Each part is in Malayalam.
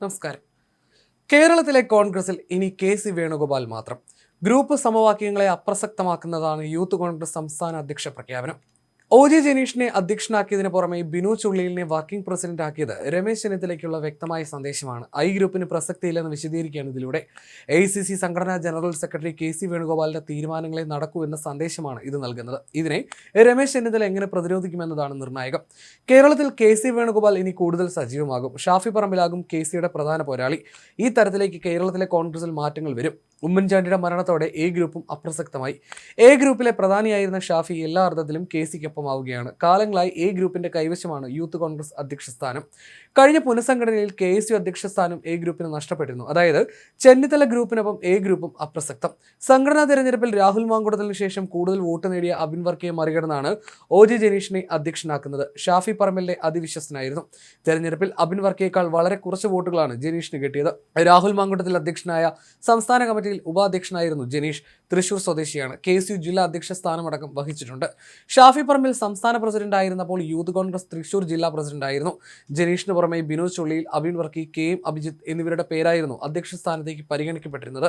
നമസ്കാരം. കേരളത്തിലെ കോൺഗ്രസിൽ ഇനി കെ സി വേണുഗോപാൽ മാത്രം. ഗ്രൂപ്പ് സമവാക്യങ്ങളെ അപ്രസക്തമാക്കുന്നതാണ് യൂത്ത് കോൺഗ്രസ് സംസ്ഥാന അധ്യക്ഷ പ്രഖ്യാപനം. ഒ ജെ ജനീഷിനെ അധ്യക്ഷനാക്കിയതിന് പുറമെ ബിനു ചുള്ളിലിനെ വർക്കിംഗ് പ്രസിഡന്റ് ആക്കിയത് രമേശ് ചെന്നിത്തലയ്ക്കുള്ള വ്യക്തമായ സന്ദേശമാണ്. ഐ ഗ്രൂപ്പിന് പ്രസക്തിയില്ലെന്ന് വിശദീകരിക്കുകയാണ് ഇതിലൂടെ. എ സി സി സംഘടനാ ജനറൽ സെക്രട്ടറി കെ സി വേണുഗോപാലിന്റെ തീരുമാനങ്ങളെ നടക്കൂ എന്ന സന്ദേശമാണ് ഇത് നൽകുന്നത്. ഇതിനെ രമേശ് ചെന്നിത്തല എങ്ങനെ പ്രതിരോധിക്കുമെന്നതാണ് നിർണായകം. കേരളത്തിൽ കെ സി വേണുഗോപാൽ ഇനി കൂടുതൽ സജീവമാകും. ഷാഫി പറമ്പിലാകും കെ സിയുടെ പ്രധാന പോരാളി. ഈ തരത്തിലേക്ക് കേരളത്തിലെ കോൺഗ്രസിൽ മാറ്റങ്ങൾ വരും. ഉമ്മൻചാണ്ടിയുടെ മരണത്തോടെ എ ഗ്രൂപ്പും അപ്രസക്തമായി. എ ഗ്രൂപ്പിലെ പ്രധാനിയായിരുന്ന ഷാഫി എല്ലാ അർത്ഥത്തിലും കെ സിക്കൊപ്പമാവുകയാണ് കാലങ്ങളായി എ ഗ്രൂപ്പിന്റെ കൈവശമാണ് യൂത്ത് കോൺഗ്രസ് അധ്യക്ഷ സ്ഥാനം. കഴിഞ്ഞ പുനഃസംഘടനയിൽ കെ എസ് യു അധ്യക്ഷ സ്ഥാനം എ ഗ്രൂപ്പിന് നഷ്ടപ്പെട്ടിരുന്നു. അതായത് ചെന്നിത്തല ഗ്രൂപ്പിനൊപ്പം എ ഗ്രൂപ്പും അപ്രസക്തം. സംഘടനാ തെരഞ്ഞെടുപ്പിൽ രാഹുൽ മാങ്കുടത്തിന് ശേഷം കൂടുതൽ വോട്ട് നേടിയ അബിൻ വർക്കയെ മറികടന്നാണ് ഒ ജെ ജനീഷിനെ അധ്യക്ഷനാക്കുന്നത്. ഷാഫി പറമ്പലിന്റെ അതിവിശ്വസനായിരുന്നു. തെരഞ്ഞെടുപ്പിൽ അബിൻ വർക്കയേക്കാൾ വളരെ കുറച്ച് വോട്ടുകളാണ് ജനീഷിന് കിട്ടിയത്. രാഹുൽ മാങ്കുടത്തിൽ അധ്യക്ഷനായ സംസ്ഥാന കമ്മിറ്റിയിൽ ഉപാധ്യക്ഷനായിരുന്നു ജനീഷ്. തൃശൂർ സ്വദേശിയാണ്. കെ ജില്ലാ അധ്യക്ഷ സ്ഥാനമടക്കം വഹിച്ചിട്ടുണ്ട്. ഷാഫി പറമ്പിൽ സംസ്ഥാന പ്രസിഡന്റ് ആയിരുന്നപ്പോൾ യൂത്ത് കോൺഗ്രസ് തൃശൂർ ജില്ലാ പ്രസിഡന്റ് ആയിരുന്നു. ജനീഷിന് പുറമെ ബിനോദ് ചുള്ളിയിൽ അബിൻ വർക്കി കെ എം അഭിജിത്ത് എന്നിവരുടെ പേരായിരുന്നു അധ്യക്ഷ സ്ഥാനത്തേക്ക് പരിഗണിക്കപ്പെട്ടിരുന്നത്.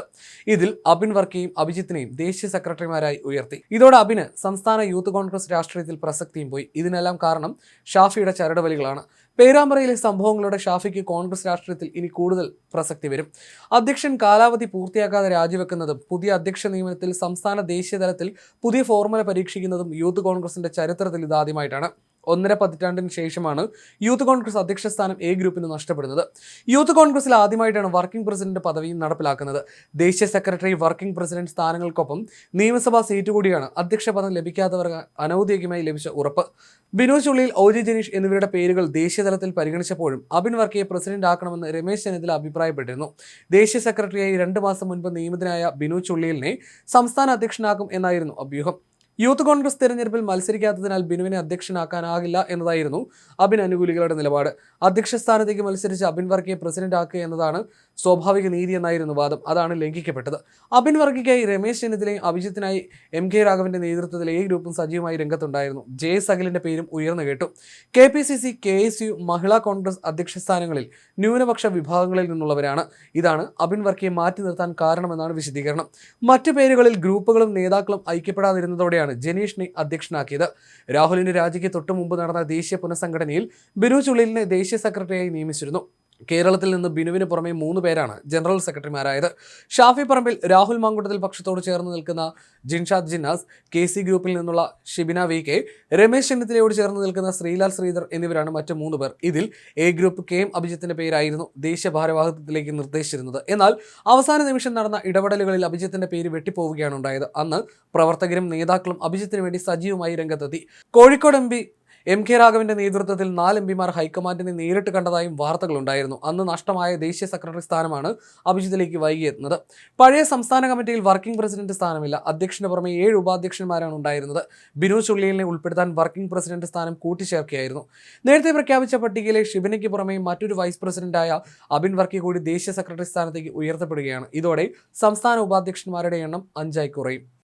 ഇതിൽ അബിൻ വർക്കിയും അഭിജിത്തിനെയും ദേശീയ സെക്രട്ടറിമാരായി ഉയർത്തി. ഇതോടെ അബിന് സംസ്ഥാന യൂത്ത് കോൺഗ്രസ് രാഷ്ട്രീയത്തിൽ പ്രസക്തിയും പോയി. ഇതിനെല്ലാം കാരണം ഷാഫിയുടെ ചരടുവലികളാണ് പേരാമ്പ്രയിലെ സംഭവങ്ങളുടെ ഷാഫിക്ക് കോൺഗ്രസ് രാഷ്ട്രീയത്തിൽ ഇനി കൂടുതൽ പ്രസക്തി വരും. അധ്യക്ഷൻ കാലാവധി പൂർത്തിയാക്കാതെ രാജിവെക്കുന്നതും പുതിയ അധ്യക്ഷ നിയമനത്തിൽ സംസ്ഥാന ദേശീയ തലത്തിൽ പുതിയ ഫോർമുല പരീക്ഷിക്കുന്നതും യൂത്ത് കോൺഗ്രസിന്റെ ചരിത്രത്തിൽ ഇതാദ്യമായിട്ടാണ്. ഒന്നര പതിറ്റാണ്ടിന് ശേഷമാണ് യൂത്ത് കോൺഗ്രസ് അധ്യക്ഷ സ്ഥാനം എ ഗ്രൂപ്പിന് നഷ്ടപ്പെടുന്നത്. യൂത്ത് കോൺഗ്രസിൽ ആദ്യമായിട്ടാണ് വർക്കിംഗ് പ്രസിഡന്റ് പദവിയും നടപ്പിലാക്കുന്നത്. ദേശീയ സെക്രട്ടറി വർക്കിംഗ് പ്രസിഡന്റ് സ്ഥാനങ്ങൾക്കൊപ്പം നിയമസഭാ സീറ്റ് കൂടിയാണ് അധ്യക്ഷ പദം ലഭിക്കാത്തവർക്ക് അനൌദ്യോഗികമായി ലഭിച്ച ഉറപ്പ്. ബിനോജ് ചുള്ളിയിൽ ഒ ജി ജനീഷ് എന്നിവരുടെ പേരുകൾ ദേശീയ തലത്തിൽ പരിഗണിച്ചപ്പോഴും അബിൻ വർക്കിയെ പ്രസിഡന്റ് ആക്കണമെന്ന് രമേശ് ചെന്നിത്തല അഭിപ്രായപ്പെട്ടിരുന്നു. ദേശീയ സെക്രട്ടറിയായി രണ്ട് മാസം മുൻപ് നിയമിതനായ ബിനു ചുള്ളിയിലിനെ സംസ്ഥാന അധ്യക്ഷനാക്കും എന്നായിരുന്നു അഭ്യൂഹം. യൂത്ത് കോൺഗ്രസ് തെരഞ്ഞെടുപ്പിൽ മത്സരിക്കാത്തതിനാൽ ബിനുവിനെ അധ്യക്ഷനാക്കാനാകില്ല എന്നതായിരുന്നു അബിൻ അനുകൂലികളുടെ നിലപാട്. അധ്യക്ഷ സ്ഥാനത്തേക്ക് മത്സരിച്ച് അബിൻ വർക്കിയെ പ്രസിഡന്റ് ആക്കുക എന്നതാണ് സ്വാഭാവിക നീതി എന്നായിരുന്നു വാദം. അതാണ് ലംഘിക്കപ്പെട്ടത്. അബിൻ വർക്കിക്കായി രമേശ് ചെന്നിത്തലയും അഭിജിത്തിനായി എം കെ രാഘവന്റെ നേതൃത്വത്തിൽ എ ഗ്രൂപ്പും സജീവമായി രംഗത്തുണ്ടായിരുന്നു. ജെ എസ് അഖിലിന്റെ പേരും ഉയർന്നു കേട്ടു. K P C C K S U Mahila Congress അധ്യക്ഷ സ്ഥാനങ്ങളിൽ ന്യൂനപക്ഷ വിഭാഗങ്ങളിൽ നിന്നുള്ളവരാണ്. ഇതാണ് അബിൻ വർക്കിയെ മാറ്റി നിർത്താൻ കാരണമെന്നാണ് വിശദീകരണം. മറ്റു പേരുകളിൽ ഗ്രൂപ്പുകളും നേതാക്കളും ഐക്യപ്പെടാതിരുന്നതോടെയാണ് ജനീഷിനെ അധ്യക്ഷനാക്കിയത്. രാഹുലിന്റെ രാജിക്ക് തൊട്ടു മുമ്പ് നടന്ന ദേശീയ പുനഃസംഘടനയിൽ ബിനു ചുള്ളിലിനെ ദേശീയ സെക്രട്ടറിയായി നിയമിച്ചിരുന്നു. കേരളത്തിൽ നിന്ന് ബിനുവിന് പുറമെ മൂന്ന് പേരാണ് ജനറൽ സെക്രട്ടറിമാരായത്. ഷാഫി പറമ്പിൽ രാഹുൽ മാങ്കുട്ടത്തിൽ പക്ഷത്തോട് ചേർന്ന് നിൽക്കുന്ന ജിൻഷാദ് ജിന്നാസ് കെ സി ഗ്രൂപ്പിൽ നിന്നുള്ള ഷിബിന വി കെ രമേശ് ചെന്നിത്തലയോട് ചേർന്ന് നിൽക്കുന്ന ശ്രീലാൽ ശ്രീധർ എന്നിവരാണ് മറ്റ് മൂന്ന് പേർ. ഇതിൽ എ ഗ്രൂപ്പ് കെ എം അഭിജിത്തിന്റെ പേരായിരുന്നു ദേശീയ ഭാരവാഹിത്വത്തിലേക്ക് നിർദ്ദേശിച്ചിരുന്നത്. എന്നാൽ അവസാന നിമിഷം നടന്ന ഇടപെടലുകളിൽ അഭിജിത്തിന്റെ പേര് വെട്ടിപ്പോവുകയാണ് ഉണ്ടായത്. അന്ന് പ്രവർത്തകരും നേതാക്കളും അഭിജിത്തിന് വേണ്ടി സജീവമായി രംഗത്തെത്തി. കോഴിക്കോട് എം എം കെ രാഘവന്റെ നേതൃത്വത്തിൽ നാല് എം പിമാർ ഹൈക്കമാൻഡിനെ നേരിട്ട് കണ്ടതായും വാർത്തകളുണ്ടായിരുന്നു. അന്ന് നഷ്ടമായ ദേശീയ സെക്രട്ടറി സ്ഥാനമാണ് അഭിജിത്തിലേക്ക് വൈകിയെത്തുന്നത്. പഴയ സംസ്ഥാന കമ്മിറ്റിയിൽ വർക്കിംഗ് പ്രസിഡന്റ് സ്ഥാനമില്ല. അധ്യക്ഷന് പുറമെ ഏഴ് ഉപാധ്യക്ഷന്മാരാണ് ഉണ്ടായിരുന്നത്. ബിനു ചുള്ളിയലിനെ ഉൾപ്പെടുത്താൻ വർക്കിംഗ് പ്രസിഡന്റ് സ്ഥാനം കൂട്ടിച്ചേർക്കുകയായിരുന്നു. നേരത്തെ പ്രഖ്യാപിച്ച പട്ടികയിലെ ഷിബിനയ്ക്ക് പുറമെ മറ്റൊരു വൈസ് പ്രസിഡന്റായ അബിൻ വർക്കി കൂടി ദേശീയ സെക്രട്ടറി സ്ഥാനത്തേക്ക് ഉയർത്തപ്പെടുകയാണ്. ഇതോടെ സംസ്ഥാന ഉപാധ്യക്ഷന്മാരുടെ എണ്ണം അഞ്ചായി കുറയും.